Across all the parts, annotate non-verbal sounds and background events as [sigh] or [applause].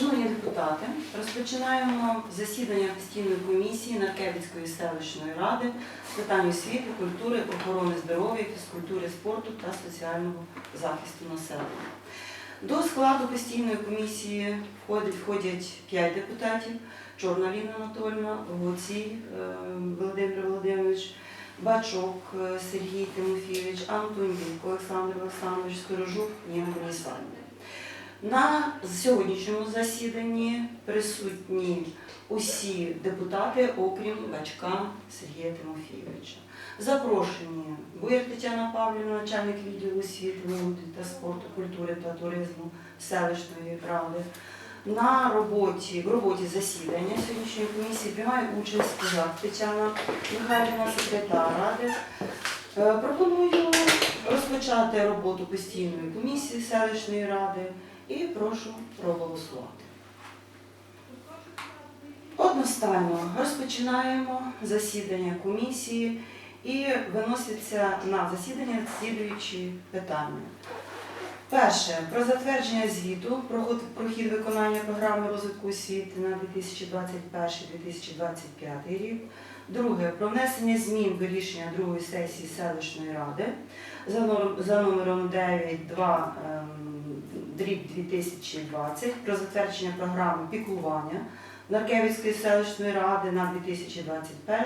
Шановні депутати, розпочинаємо засідання постійної комісії Наркевицької селищної ради з питань освіти, культури, охорони здоров'я, фізкультури, спорту та соціального захисту населення. До складу постійної комісії входять, входять 5 депутатів: Чорна Ліна Анатольовна, Гуцій е, Володимир Володимирович, Бачок е, Сергій Тимофійович, Антонюк Олександр Олександрович, Скорожук Ніна Борисавна. На сьогоднішньому засіданні присутні усі депутати, окрім Бачка Сергія Тимофійовича. Запрошені Буєр Тетяна Павлівна, начальник відділу освіти, молоді та спорту, культури та туризму селищної ради. На роботі, в роботі засідання сьогоднішньої комісії приймає участь Козак Тетяна Михайлівна, секретар ради. Е, Пропоную розпочати роботу постійної комісії селищної ради і прошу проголосувати. Одностайно розпочинаємо засідання комісії і виносяться на засідання слідуючі питання. Перше про затвердження звіту про хід виконання програми розвитку освіти на 2021-2025 рік. Друге про внесення змін до рішення другої сесії селищної ради за номером, 9.2 ем, дріб 2020 про затвердження програми піклування Наркевицької селищної ради на 2021-2025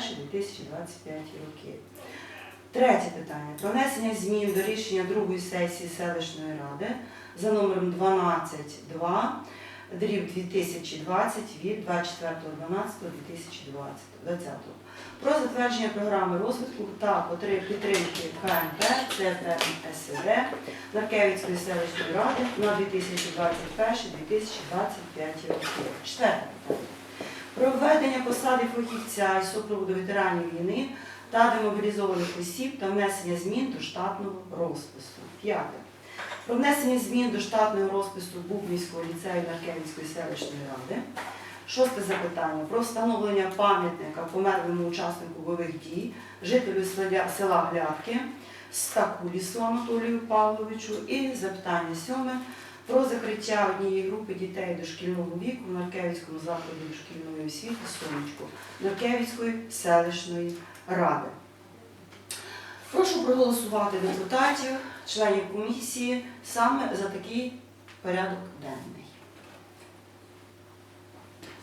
роки. Третє питання. Про внесення змін до рішення другої сесії селищної ради за номером 12.2 дріб 2020 від 24.12.2020 про затвердження програми розвитку та підтримки КНП ЦП СР Наркевицької селищної ради на 2021-2025 роки. Четверте. Про введення посади фахівця із супроводу ветеранів війни та демобілізованих осіб та внесення змін до штатного розпису. П'яте. Про внесення змін до штатного розпису Бубнівського ліцею Наркевицької селищної ради. Шосте запитання про встановлення пам'ятника померлому учаснику бойових дій, жителю села- Глядки, Стакулісу Анатолію Павловичу. І запитання сьоме про закриття однієї групи дітей дошкільного віку в Наркевицькому закладі дошкільної освіти Сонечко Наркевицької селищної ради. Прошу проголосувати депутатів, членів комісії саме за такий порядок денний.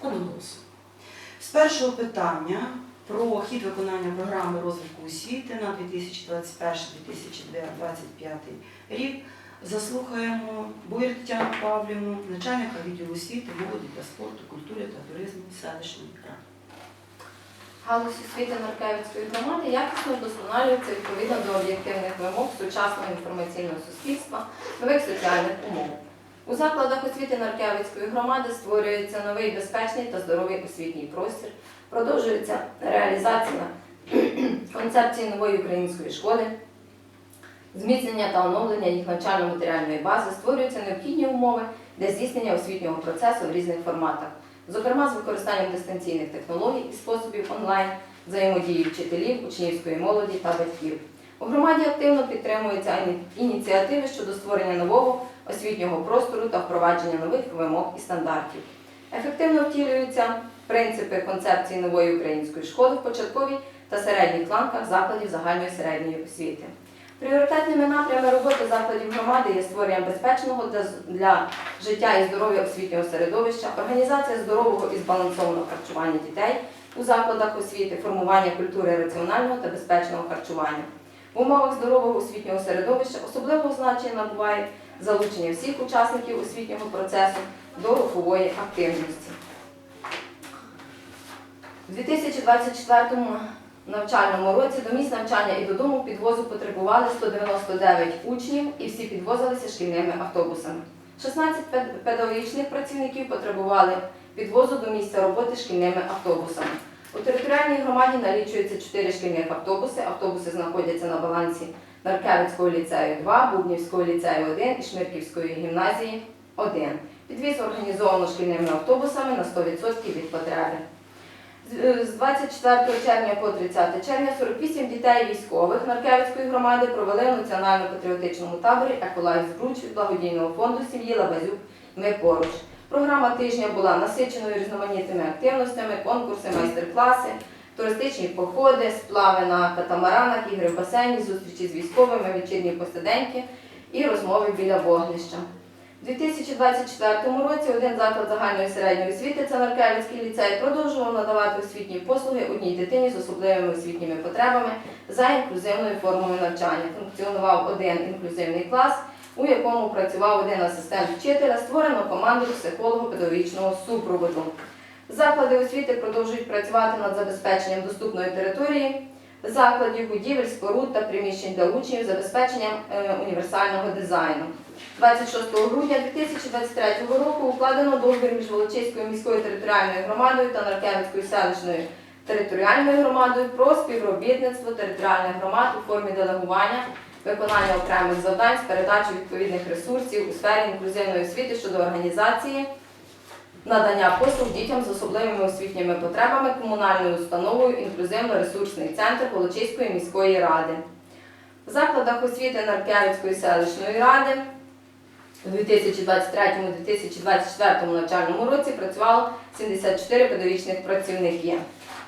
Одноголосно. З першого питання про хід виконання програми розвитку освіти на 2021-2025 рік заслухаємо Буєр Тетяну Павлівну, начальника відділу освіти, молоді та спорту, культури та туризму селищної ради. Галузь освіти Маркевицької громади якісно вдосконалюється відповідно до об'єктивних вимог сучасного інформаційного суспільства, нових соціальних умов. У закладах освіти Наркевицької громади створюється новий безпечний та здоровий освітній простір, продовжується реалізація [clears throat] концепції нової української школи, зміцнення та оновлення їх навчально-матеріальної бази, створюються необхідні умови для здійснення освітнього процесу в різних форматах зокрема з використанням дистанційних технологій і способів онлайн, взаємодії вчителів, учнівської молоді та батьків. У громаді активно підтримуються ініціативи щодо створення нового освітнього простору та впровадження нових вимог і стандартів. Ефективно втілюються принципи концепції нової української школи в початковій та середніх ланках закладів загальної середньої освіти. Пріоритетними напрямами роботи закладів громади є створення безпечного для життя і здоров'я освітнього середовища, організація здорового і збалансованого харчування дітей у закладах освіти, формування культури раціонального та безпечного харчування. В умовах здорового освітнього середовища особливого значення набуває залучення всіх учасників освітнього процесу до рухової активності. У 2024 навчальному році до місць навчання і додому підвозу потребували 199 учнів і всі підвозилися шкільними автобусами. 16 педагогічних працівників потребували підвозу до місця роботи шкільними автобусами. У територіальній громаді налічується 4 шкільних автобуси. Автобуси знаходяться на балансі Наркевицького ліцею 2, Бубнівського ліцею 1 і Шмирківської гімназії 1. Підвіз організовано шкільними автобусами на 100% від потреби. З- З 24 червня по 30 червня 48 дітей військових Наркевицької громади провели в національно-патріотичному таборі «Еколайф Збруч» від благодійного фонду сім'ї Лабазюк «Ми поруч». Програма тижня була насиченою різноманітними активностями, конкурси, майстер-класи, туристичні походи, сплави на катамаранах, ігри в басейні, зустрічі з військовими, вечірні посиденьки і розмови біля вогнища. У 2024 році один заклад загальної середньої освіти, це Наркевицький ліцей, продовжував надавати освітні послуги одній дитині з особливими освітніми потребами за інклюзивною формою навчання. Функціонував один інклюзивний клас, у якому працював один асистент вчителя, створено команду психолого-педагогічного супроводу. Заклади освіти продовжують працювати над забезпеченням доступної території, закладів, будівель, споруд та приміщень для учнів, забезпеченням е, універсального дизайну. 26 грудня 2023 року укладено договір між Волочиською міською територіальною громадою та Наркевицькою селищною територіальною громадою про співробітництво територіальних громад у формі делегування виконання окремих завдань з передачі відповідних ресурсів у сфері інклюзивної освіти щодо організації надання послуг дітям з особливими освітніми потребами комунальною установою інклюзивно-ресурсний центр Волочиської міської ради. В закладах освіти Наркевицької селищної ради у 2023-2024 навчальному році працювало 74 педагогічних працівники.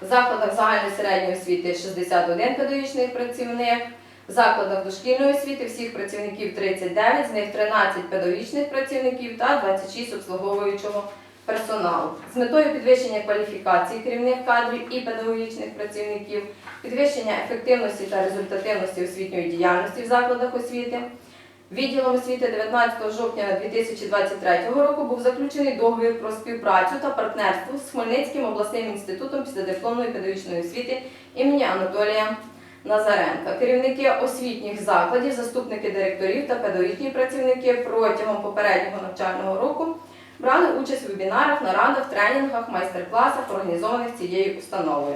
В закладах загальної середньої освіти 61 педагогічний працівник, в закладах дошкільної освіти всіх працівників 39, з них 13 педагогічних працівників та 26 обслуговуючого персоналу. З метою підвищення кваліфікації керівних кадрів і педагогічних працівників, підвищення ефективності та результативності освітньої діяльності в закладах освіти. Відділом освіти 19 жовтня 2023 року був заключений договір про співпрацю та партнерство з Хмельницьким обласним інститутом післядипломної педагогічної освіти імені Анатолія Назаренка. Керівники освітніх закладів, заступники директорів та педагогічні працівники протягом попереднього навчального року брали участь у вебінарах, нарадах, тренінгах, майстер-класах, організованих цією установою.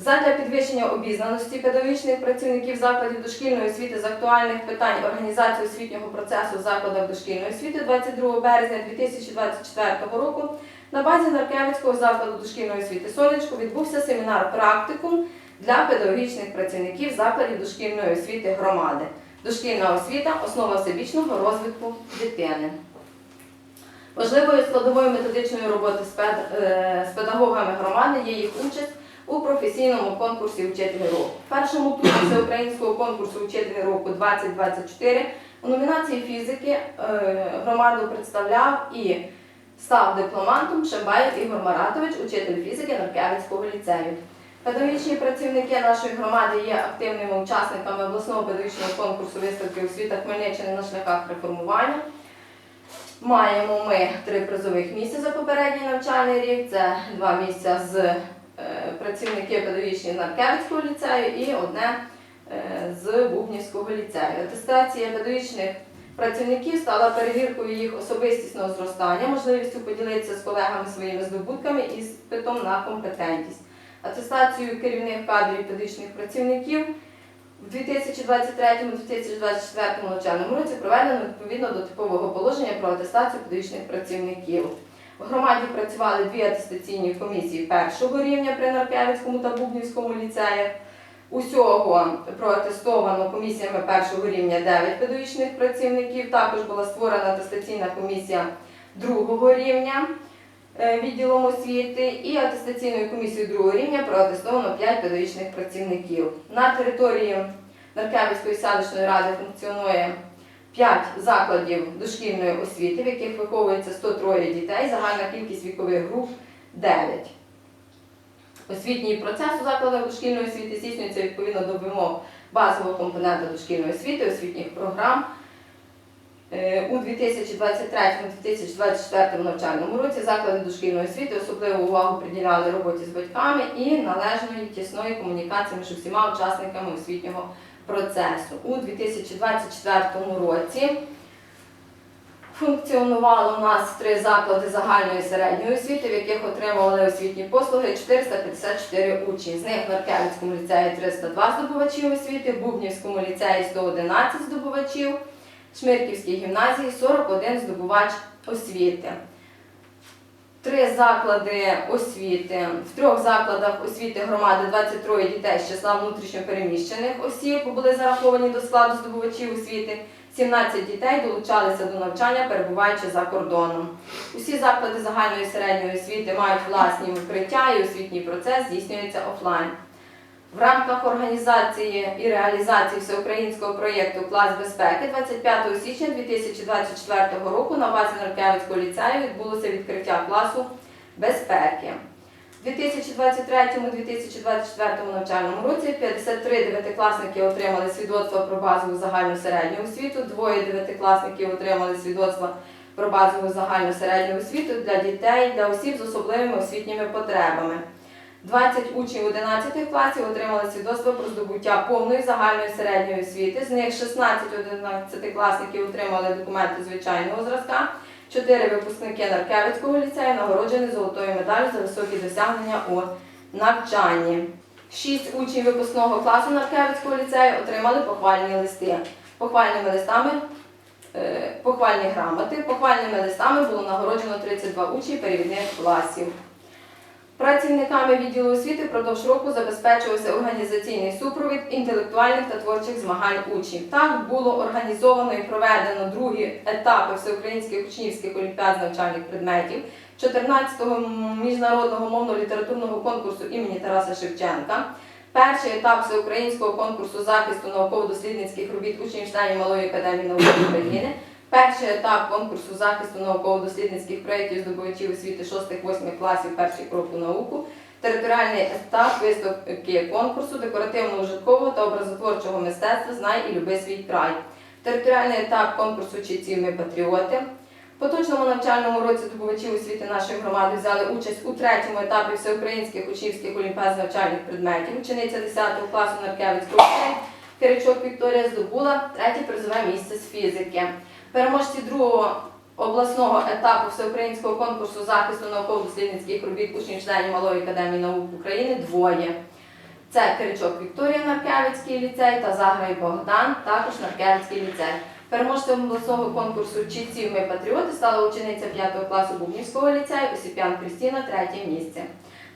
Задля підвищення обізнаності педагогічних працівників закладів дошкільної освіти з актуальних питань організації освітнього процесу в закладах дошкільної освіти 22 березня 2024 року на базі Наркевицького закладу дошкільної освіти Сонечко відбувся семінар практикум для педагогічних працівників закладів дошкільної освіти громади. Дошкільна освіта основа всебічного розвитку дитини. Важливою складовою методичної роботи з е, педагогами громади є їх участь у професійному конкурсі Учитель року. В першому турі всеукраїнського конкурсу Учитель року 2024 у номінації фізики е, громаду представляв і став дипломантом Шабаєв Ігор Маратович, учитель фізики Наркевицького ліцею. Педагогічні працівники нашої громади є активними учасниками обласного педагогічного конкурсу виставки освіта Хмельниччини на шляхах реформування. Маємо ми три призових місця за попередній навчальний рік. Це два місця з працівників педагогічних Наркевицького ліцею і одне е, з Бубнівського ліцею. Атестація педагогічних працівників стала перевіркою їх особистісного зростання, можливістю поділитися з колегами своїми здобутками і спитом на компетентність. Атестацію керівних кадрів педагогічних працівників в 2023-2024 навчальному році проведено відповідно до типового положення про атестацію педагогічних працівників. В громаді працювали дві атестаційні комісії першого рівня при Наркевицькому та Бубнівському ліцеях. Усього проатестовано комісіями першого рівня 9 педагогічних працівників. Також була створена атестаційна комісія другого рівня е, відділом освіти і атестаційною комісією другого рівня проатестовано 5 педагогічних працівників. На території Наркевицької селищної ради функціонує 5 закладів дошкільної освіти, в яких виховується 103 дітей, загальна кількість вікових груп 9. Освітній процес у закладах дошкільної освіти здійснюється відповідно до вимог базового компонента дошкільної освіти, освітніх програм. Е, У 2023-2024 навчальному році заклади дошкільної освіти особливу увагу приділяли роботі з батьками і належної тісної комунікації між усіма учасниками освітнього процесу. У 2024 році функціонувало у нас три заклади загальної середньої освіти, в яких отримували освітні послуги 454 учні. З них в Наркевицькому ліцеї 302 здобувачів освіти, в Бубнівському ліцеї 111 здобувачів, в Шмирківській гімназії 41 здобувач освіти. Три заклади освіти. В трьох закладах освіти громади 23 дітей з числа внутрішньопереміщених осіб були зараховані до складу здобувачів освіти. 17 дітей долучалися до навчання, перебуваючи за кордоном. Усі заклади загальної середньої освіти мають власні укриття і освітній процес здійснюється офлайн. В рамках організації і реалізації всеукраїнського проєкту Клас безпеки 25 січня 2024 року на базі Наркевицького ліцею відбулося відкриття класу безпеки. У 2023-2024 навчальному році 53 дев'ятикласники отримали свідоцтво про базову загальну середню освіту, двоє дев'ятикласників отримали свідоцтво про базову загальну середню освіту для дітей, для осіб з особливими освітніми потребами. 20 учнів 11 класів отримали свідоцтво про здобуття повної загальної середньої освіти. З них 16 11-класників отримали документи звичайного зразка. Чотири випускники Наркевицького ліцею нагороджені золотою медаллю за високі досягнення у навчанні. Шість учнів випускного класу Наркевицького ліцею отримали похвальні листи. Похвальними листами, е, похвальні грамоти. Похвальними листами було нагороджено 32 учні перевідних класів. Працівниками відділу освіти впродовж року забезпечувався організаційний супровід інтелектуальних та творчих змагань учнів. Так було організовано і проведено другі етапи всеукраїнських учнівських олімпіад з навчальних предметів, 14-го міжнародного мовно-літературного конкурсу імені Тараса Шевченка. Перший етап всеукраїнського конкурсу захисту науково-дослідницьких робіт учнів членів Малої академії наук України. Перший етап конкурсу захисту науково-дослідницьких проєктів здобувачів освіти 6-8 класів перший крок у науку. Територіальний етап виставки конкурсу декоративно-ужиткового та образотворчого мистецтва Знай і люби свій край. Територіальний етап конкурсу «Чітці ми патріоти. В поточному навчальному році здобувачі освіти нашої громади взяли участь у третьому етапі всеукраїнських учнівських олімпіад з навчальних предметів. Учениця 10 класу Наркевицького ліцею Киричок Вікторія здобула третє призове місце з фізики. Переможці другого обласного етапу всеукраїнського конкурсу захисту науково-дослідницьких робіт учнів членів Малої академії наук України двоє. Це Киричок Вікторія Наркевицький ліцей та Заграй Богдан, також Наркевицький ліцей. Переможцем обласного конкурсу «Чітці ми патріоти стала учениця 5 класу Бубнівського ліцею Осіп'ян Крістіна, третє місце.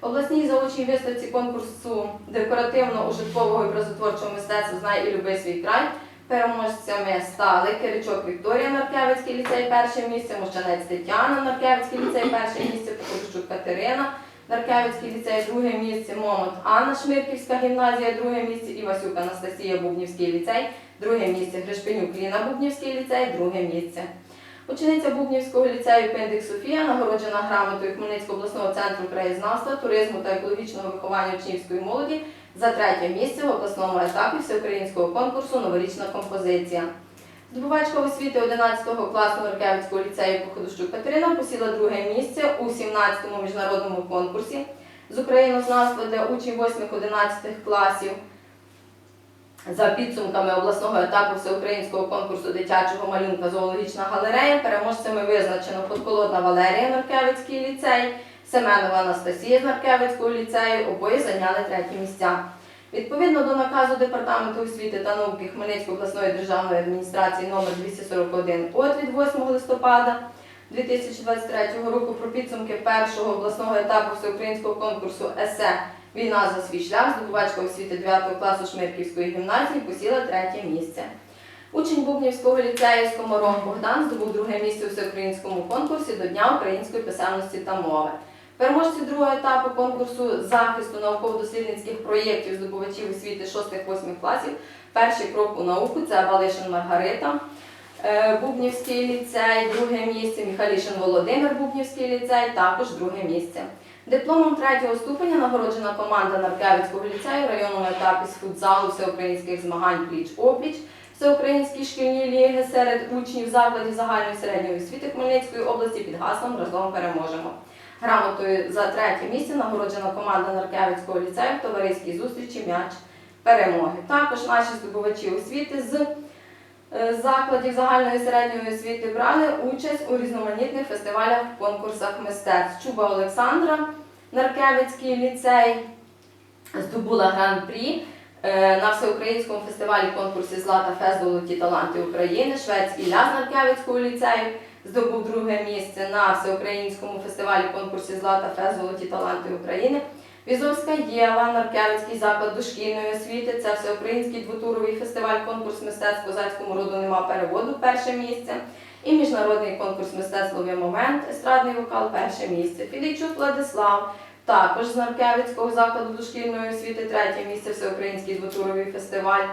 Обласній заочній виставці конкурсу декоративно-ужиткового і образотворчого мистецтва Знай і люби свій край Переможцями стали Киричок Вікторія Наркевицький ліцей перше місце, Мощанець Тетяна Наркевицький ліцей перше місце, Покорощук Катерина Наркевицький ліцей друге місце, Момот Анна Шмирківська гімназія друге місце, Івасюк Анастасія Бубнівський ліцей друге місце, Гришпенюк Ліна Бубнівський ліцей друге місце. Учениця Бубнівського ліцею Пиндик Софія нагороджена грамотою Хмельницького обласного центру краєзнавства, туризму та екологічного виховання учнівської молоді за третє місце в обласному етапі всеукраїнського конкурсу Новорічна композиція. Здобувачка освіти 11 класу Маркевицького ліцею Походощук Катерина посіла друге місце у 17-му міжнародному конкурсі з українознавства для учнів 8-11 класів. За підсумками обласного етапу всеукраїнського конкурсу дитячого малюнка Зоологічна галерея переможцями визначено Подколодна Валерія Наркевицький ліцей, Семенова Анастасія з Наркевицького ліцею, обоє зайняли треті місця. Відповідно до наказу Департаменту освіти та науки Хмельницької обласної державної адміністрації номер 241 от від 8 листопада 2023 року про підсумки першого обласного етапу всеукраїнського конкурсу ЕСЕ Війна за свій шлях здобувачка освіти 9 класу Шмирківської гімназії посіла третє місце. Учень Бубнівського ліцею Скоморох Богдан здобув друге місце у всеукраїнському конкурсі до Дня української писемності та мови. Переможці другого етапу конкурсу захисту науково-дослідницьких проєктів здобувачів освіти 6-8 класів. Перший крок у науку це Балишин Маргарита, е, Бубнівський ліцей, друге місце, Міхалішин Володимир, Бубнівський ліцей, також друге місце. Дипломом третього ступеня нагороджена команда Наркевицького ліцею в районному етапі з футзалу всеукраїнських змагань пліч-опліч, всеукраїнські шкільні ліги серед учнів закладів загальної середньої освіти Хмельницької області під гаслом Разом переможемо. Грамотою за третє місце нагороджена команда Наркевицького ліцею в товариській зустрічі м'яч перемоги. Також наші здобувачі освіти з закладів загальної середньої освіти брали участь у різноманітних фестивалях, конкурсах мистецтв. Чуба Олександра, Наркевицький ліцей, здобула гран-прі е, на всеукраїнському фестивалі конкурсі Злата Фест Золоті таланти України, Швець Ілля з Наркевицького ліцею. Здобув друге місце на всеукраїнському фестивалі конкурсі Злата Фест Золоті таланти України. Візовська Єва, Наркевицький заклад дошкільної освіти, це всеукраїнський двотуровий фестиваль, конкурс мистецтв козацькому роду нема переводу, перше місце. І міжнародний конкурс мистецтвовий момент, естрадний вокал, перше місце. Філійчук Владислав, також з Наркевицького закладу дошкільної освіти, третє місце, всеукраїнський двотуровий фестиваль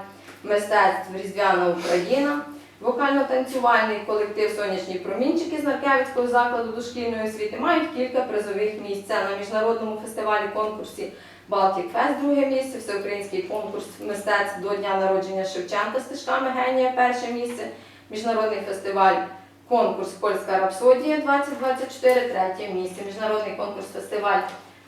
мистецтв Різдвяна Україна. Вокально-танцювальний колектив Сонячні промінчики з Наркевицького закладу дошкільної освіти мають кілька призових місць. На міжнародному фестивалі конкурсі Балтік Фест, друге місце, всеукраїнський конкурс мистецтв до дня народження Шевченка стежками генія, перше місце, міжнародний фестиваль конкурс Польська рапсодія 2024, третє місце, міжнародний конкурс фестиваль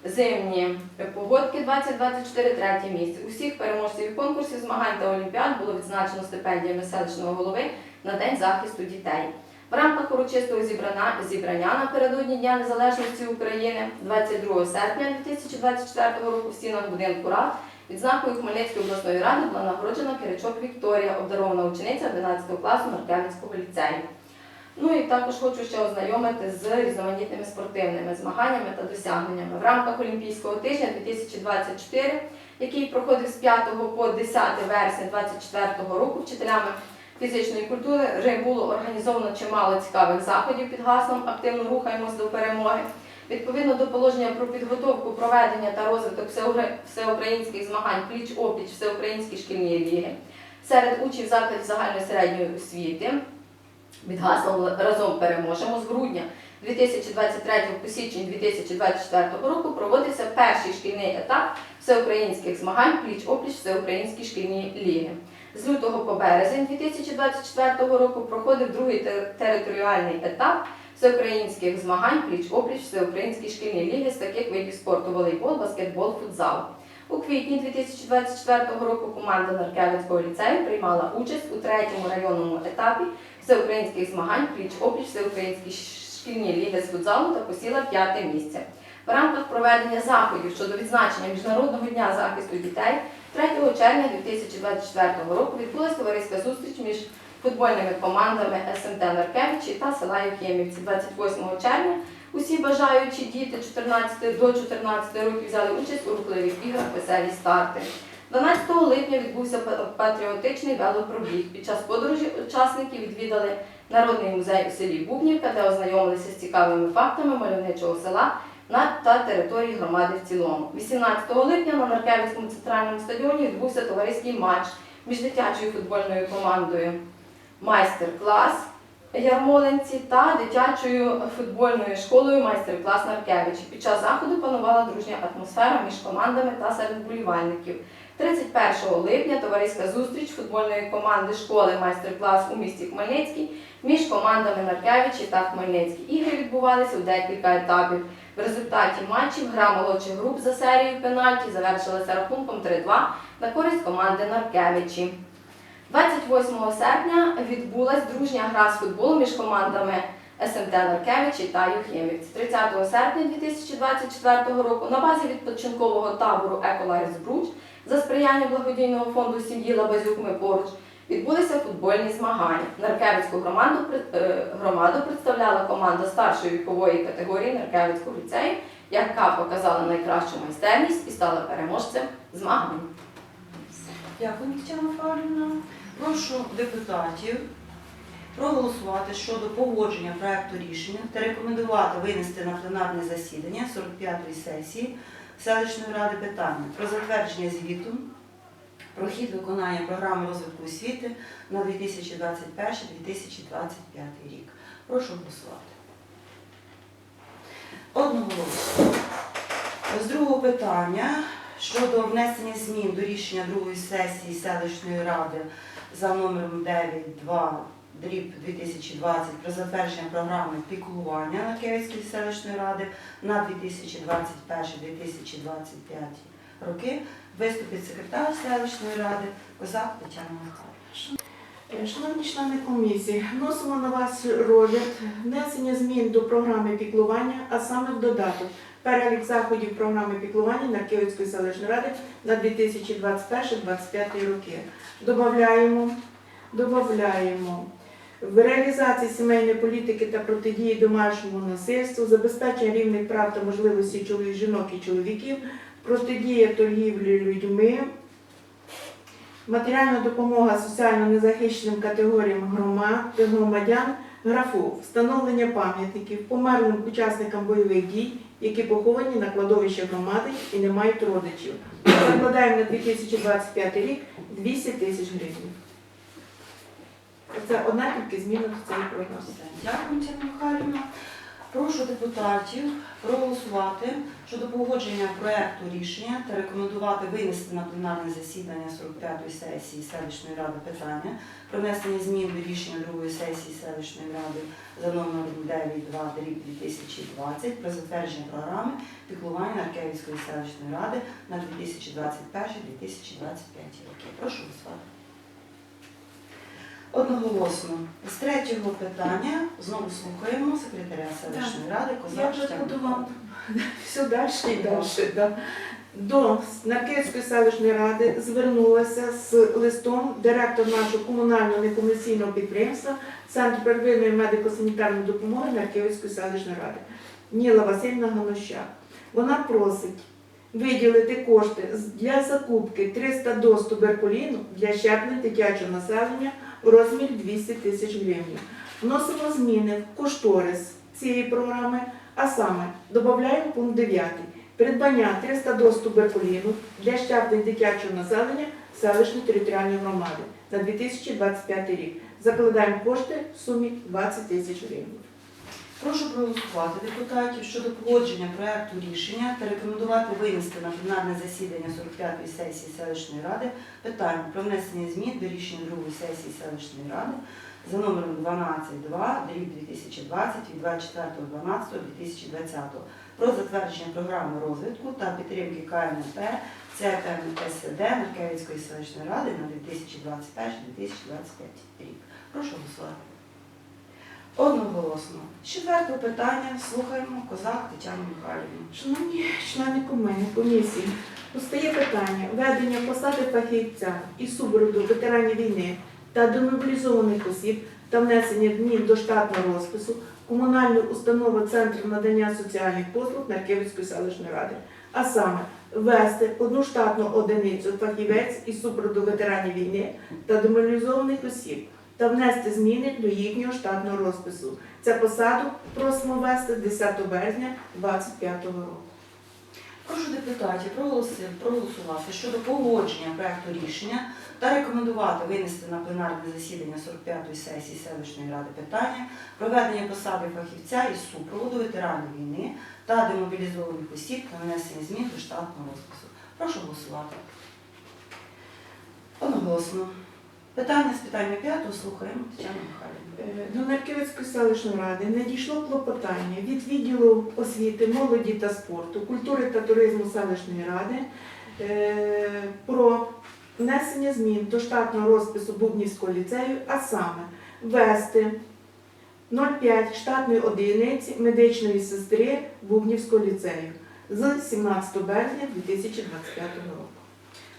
Зимні погодки 2024, третє місце. Усіх переможців конкурсів, змагань та олімпіад було відзначено стипендіями селищного голови на День захисту дітей. В рамках урочистого зібрання, зібрання напередодні Дня Незалежності України 22 серпня 2024 року в стінах будинку рад відзнакою Хмельницької обласної ради була нагороджена Киричок Вікторія, обдарована учениця 11 класу Маркевицького ліцею. Ну і також хочу ще ознайомити з різноманітними спортивними змаганнями та досягненнями. В рамках Олімпійського тижня 2024, який проходив з 5 по 10 вересня 2024 року вчителями фізичної культури було організовано чимало цікавих заходів під гаслом Активно рухаємось до перемоги. Відповідно до положення про підготовку, проведення та розвиток всеукраїнських змагань пліч-опліч всеукраїнські шкільні ліги серед учнів закладів загальної середньої освіти під гаслом разом переможемо з грудня 2023 по січень 2024 року проводився перший шкільний етап всеукраїнських змагань пліч-опліч всеукраїнські шкільні ліги. З лютого по березень 2024 року проходив другий територіальний етап всеукраїнських змагань пліч-опліч всеукраїнські шкільні ліги з таких видів спорту волейбол, баскетбол, футзал. У квітні 2024 року команда Наркевицького ліцею приймала участь у третьому районному етапі всеукраїнських змагань пліч-опліч всеукраїнські шкільні ліги з футзалу та посіла п'яте місце. В рамках проведення заходів щодо відзначення Міжнародного дня захисту дітей 3 червня 2024 року відбулася товариська зустріч між футбольними командами СМТ Наркевичі та села Юхімівці. 28 червня усі бажаючі діти 14 до 14 років взяли участь у рухливих іграх веселі старти. 12 липня відбувся патріотичний велопробіг. Під час подорожі учасники відвідали Народний музей у селі Бубнівка, де ознайомилися з цікавими фактами мальовничого села та території громади в цілому. 18 липня на Маркевицькому центральному стадіоні відбувся товариський матч між дитячою футбольною командою майстер-клас Ярмолинці та дитячою футбольною школою майстер-клас Наркевичі. Під час заходу панувала дружня атмосфера між командами та серед вболівальників. 31 липня товариська зустріч футбольної команди школи майстер-клас у місті Хмельницький між командами Наркевичі та Хмельницький. Ігри відбувалися у декілька етапів. В результаті матчів гра молодших груп за серією пенальті завершилася рахунком 3-2 на користь команди Наркевичі. 28 серпня відбулась дружня гра з футболу між командами СМТ Наркевичі та Юхімівці. 30 серпня 2024 року на базі відпочинкового табору Еколайф Збруч за сприяння благодійного фонду сім'ї Лабазюк ми поруч відбулися футбольні змагання. Наркевицьку громаду, е, громаду представляла команда старшої вікової категорії Наркевицького ліцею, яка показала найкращу майстерність і стала переможцем змагань. Дякую, Тетяна Павлівна. Прошу депутатів проголосувати щодо погодження проекту рішення та рекомендувати винести на пленарне засідання 45-ї сесії селищної ради питання про затвердження звіту про хід виконання програми розвитку освіти на 2021-2025 рік. Прошу голосувати. Одноголосно. З другого питання щодо внесення змін до рішення другої сесії селищної ради за номером 9.2 дріб 2020 про затвердження програми піклування Наркевицької селищної ради на 2021-2025 роки виступить секретар селищної ради Козак Тетяна Михайловна. Е, Шановні члени комісії, вносимо на вас розгляд внесення змін до програми піклування, а саме в додаток перелік заходів програми піклування Нарківської селищної ради на 2021-2025 роки. Добавляємо, добавляємо в реалізації сімейної політики та протидії домашньому насильству, забезпечення рівних прав та можливостей чоловік, жінок і чоловіків, протидія торгівлі людьми, матеріальна допомога соціально незахищеним категоріям громад, громадян, графу, встановлення пам'ятників померлим учасникам бойових дій, які поховані на кладовищі громади і не мають родичів. Закладаємо на 2025 рік 200 тисяч гривень. Це одна тільки зміна до цієї прогноз. Дякую, Тіна Михайлівна. Прошу депутатів проголосувати щодо погодження проекту рішення та рекомендувати винести на пленарне засідання 45-ї сесії селищної ради питання про внесення змін до рішення другої сесії селищної ради за номером 92 2020 про затвердження програми піклування Аркевської селищної ради на 2021-2025 роки. Прошу голосувати. Одноголосно. З третього питання знову слухаємо секретаря селищної ради Я вже вам [laughs] все далі і далі. Да. До Нарківської селищної ради звернулася з листом директор нашого комунального некомерційного підприємства Центр первинної медико-санітарної допомоги Нарківської селищної ради Ніла Васильівна Ганощак. Вона просить виділити кошти для закупки 300 доз туберкуліну для щеплень дитячого населення у розмірі 200 тисяч гривень. Вносимо зміни в кошторис цієї програми, а саме додаємо пункт 9. Придбання 300 доз туберкуліну для щеплень дитячого населення селищної територіальної громади на 2025 рік. Закладаємо кошти в сумі 20 тисяч гривень. Прошу проголосувати депутатів щодо погодження проекту рішення та рекомендувати винести на пленарне засідання 45-ї сесії селищної ради питання про внесення змін до рішення другої сесії селищної ради за номером 12.2 дріб 2020 від 24.12.2020 про затвердження програми розвитку та підтримки КНП ЦПМСД Маркевицької селищної ради на 2021-2025 рік. Прошу голосувати. Одноголосно. З четвертого питання слухаємо Козак Тетяну Михайлівну. Шановні члени комісії, постає питання ведення посади фахівця і супроводу ветеранів війни та демобілізованих осіб та внесення змін до штатного розпису комунальної установи Центру надання соціальних послуг Нарківської селищної ради, а саме ввести одну штатну одиницю фахівець і супроводу ветеранів війни та демобілізованих осіб та внести зміни до їхнього штатного розпису. Ця посаду просимо ввести 10 березня 2025 року. Прошу депутатів проголосувати щодо погодження проекту рішення та рекомендувати винести на пленарне засідання 45-ї сесії селищної ради питання про ведення посади фахівця із супроводу ветеранів війни та демобілізованих осіб та внесення змін до штатного розпису. Прошу голосувати. Одноголосно. Питання з питання п'ятого слухаємо Тетяну Михайлівну. Е, До Нарківської селищної ради надійшло клопотання від відділу освіти, молоді та спорту, культури та туризму селищної ради е, про внесення змін до штатного розпису Бубнівського ліцею, а саме ввести 0,5 штатної одиниці медичної сестри Бубнівського ліцею з 17 березня 2025 року.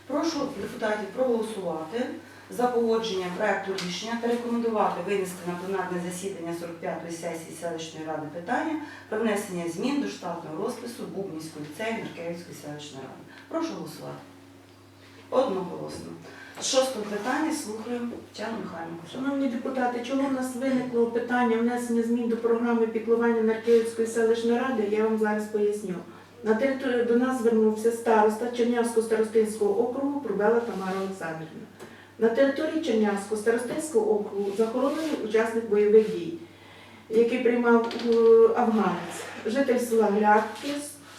Прошу депутатів проголосувати за погодження проекту рішення та рекомендувати винести на пленарне засідання 45-ї сесії селищної ради питання про внесення змін до штатного розпису Бубнівського ліцею Маркевської селищної ради. Прошу голосувати. Одноголосно. З шостого питання слухаємо Тетяну Михайлівну. Шановні депутати, чому в нас виникло питання внесення змін до програми піклування Нарківської селищної ради, я вам зараз поясню. На територію до нас звернувся староста Чернявського старостинського округу Прубела Тамара Олександрівна. На території Чернявського старостинського округу захоронений учасник бойових дій, який приймав е, афганець, житель села Глядки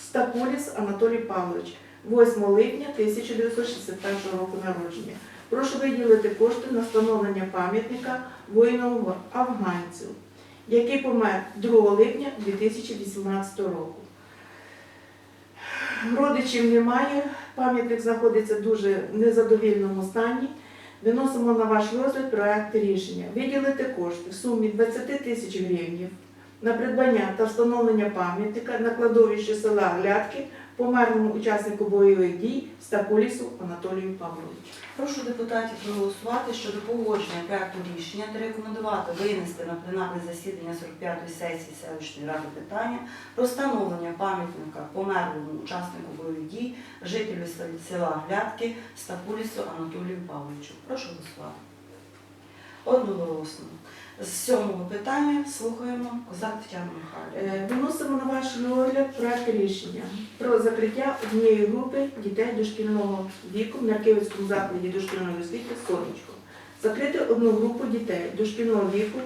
Стакуліс Анатолій Павлович, 8 липня 1961 року народження. Прошу виділити кошти на встановлення пам'ятника воїну афганцю, який помер 2 липня 2018 року. Родичів немає, пам'ятник знаходиться в дуже незадовільному стані. Виносимо на ваш розгляд проект рішення. Виділити кошти в сумі 20 тисяч гривень на придбання та встановлення пам'ятника на кладовищі села Глядки померлому учаснику бойових дій Стакулісу Анатолію Павловичу. Прошу депутатів проголосувати щодо погодження проекту рішення та рекомендувати винести на пленарне засідання 45-ї сесії селищної ради питання про встановлення пам'ятника померлому учаснику бойових дій, жителю села Глядки Стапулісу Анатолію Павловичу. Прошу голосувати. Одноголосно. З сьомого питання слухаємо Козак Тетяну Михайлівну. Е, Виносимо на ваш розгляд проект рішення про закриття однієї групи дітей дошкільного віку в Нарківському закладі дошкільної освіти «Сонечко». Закрити одну групу дітей дошкільного віку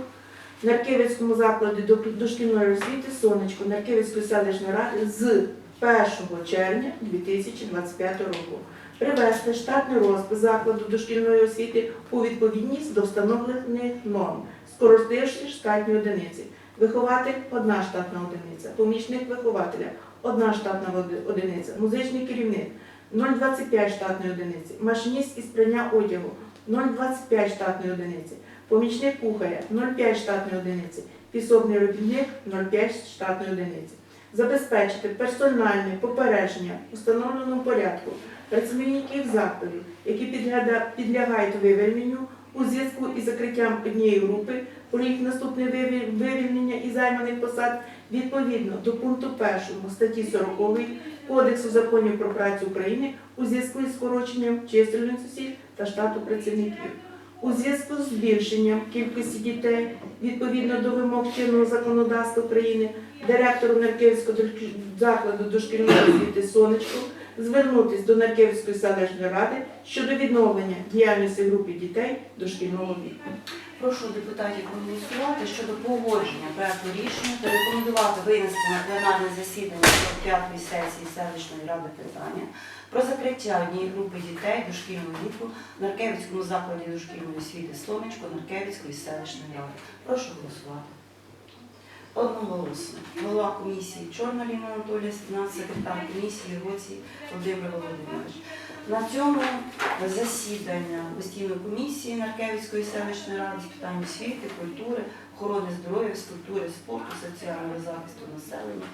в Нарківському закладі дошкільної освіти «Сонечко» Нарківської селищної ради з 1 червня 2025 року. Привести штатний розпис закладу дошкільної освіти у відповідність до встановлених норм, скоротивши штатні одиниці. Вихователь одна штатна одиниця, помічник вихователя одна штатна одиниця, музичний керівник 0,25 штатної одиниці, машиніст із прання одягу 0,25 штатної одиниці, помічник кухаря 0,5 штатної одиниці, пісобний робітник 0,5 штатної одиниці. Забезпечити персональне попередження у встановленому порядку працівників закладів, які підлягають вивільненню у зв'язку із закриттям однієї групи про їх наступне виві- вивільнення із займаних посад відповідно до пункту 1 статті 40 Кодексу законів про працю України у зв'язку із скороченням чисельності та штату працівників. У зв'язку з збільшенням кількості дітей відповідно до вимог чинного законодавства України директору Нарківського дошкі- закладу дошкільної освіти «Сонечко» звернутися до Нарківської селищної ради щодо відновлення діяльності групи дітей дошкільного віку. Прошу депутатів проголосувати щодо погодження проекту рішення та рекомендувати винести на пленарне засідання 45-ї сесії селищної ради питання про закриття однієї групи дітей дошкільного віку в Наркевицькому закладі дошкільної освіти Сонечко Наркевицької селищної ради. Прошу голосувати. Одноголосно. Голова комісії Чорна Ліна Анатолія, секретар комісії Гоці Володимир Володимирович. На цьому засідання постійної комісії Наркевицької селищної ради з питань освіти, культури, охорони здоров'я, структури, спорту, соціального захисту населення